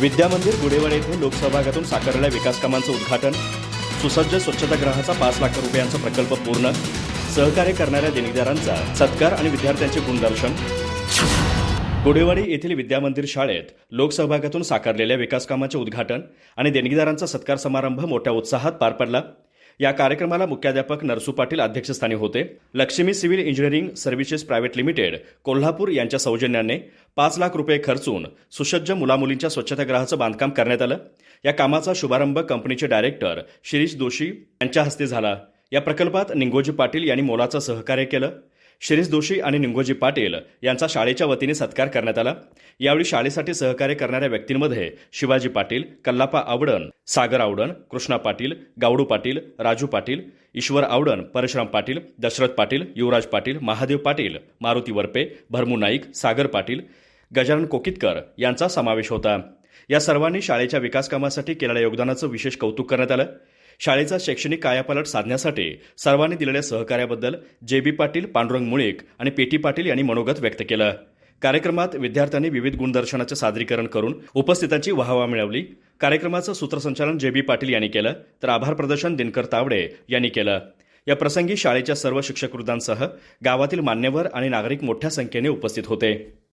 विद्यामंदिर गुडेवाडे येथे लोकसहभागातून साकारलेल्या विकासकामांचं उद्घाटन सुसज्ज स्वच्छतागृहाचा पाच लाख रुपयांचा प्रकल्प पूर्ण सहकार्य करणाऱ्या देणगीदारांचा सत्कार आणि विद्यार्थ्यांचे गुणदर्शन. गुडेवाडी येथील विद्यामंदिर शाळेत लोकसहभागातून साकारलेल्या विकासकामाचे उद्घाटन आणि देणगीदारांचा सत्कार समारंभ मोठ्या उत्साहात पार पडला. या कार्यक्रमाला मुख्याध्यापक नरसू पाटील अध्यक्षस्थानी होते. Lakshmi civil engineering services private limited Kolhapur यांच्या सौजन्याने पाच लाख रुपये खर्चून सुसज्ज मुलामुलींच्या स्वच्छतागृहाचं बांधकाम करण्यात आलं. या कामाचा शुभारंभ कंपनीचे डायरेक्टर शिरीष दोशी यांच्या हस्ते झाला. या प्रकल्पात निंगोजी पाटील यांनी मोलाचं सहकार्य केलं. शिरीष दोषी आणि निंगोजी पाटील यांचा शाळेच्या वतीने सत्कार करण्यात आला. यावेळी शाळेसाठी सहकार्य करणाऱ्या व्यक्तींमध्ये शिवाजी पाटील कल्लापा आवडण सागर आवडण कृष्णा पाटील गावडू पाटील राजू पाटील ईश्वर आवडण परशुराम पाटील दशरथ पाटील युवराज पाटील महादेव पाटील मारुती वरपे भरमू नाईक सागर पाटील गजानन कोकितकर यांचा समावेश होता. या सर्वांनी शाळेच्या विकासकामासाठी केलेल्या योगदानाचं विशेष कौतुक करण्यात आलं. शाळेचा शैक्षणिक कायापालट साधण्यासाठी सर्वांनी दिलेल्या सहकार्याबद्दल जे बी पाटील पांडुरंग मुळीक आणि पेटी पाटील यांनी मनोगत व्यक्त केलं. कार्यक्रमात विद्यार्थ्यांनी विविध गुणदर्शनाचे सादरीकरण करून उपस्थितांची वाहवा मिळवली. कार्यक्रमाचं सूत्रसंचालन जे बी पाटील यांनी केलं तर आभार प्रदर्शन दिनकर तावडे यांनी केलं. या प्रसंगी शाळेच्या सर्व शिक्षकवृद्धांसह गावातील मान्यवर आणि नागरिक मोठ्या संख्येने उपस्थित होते.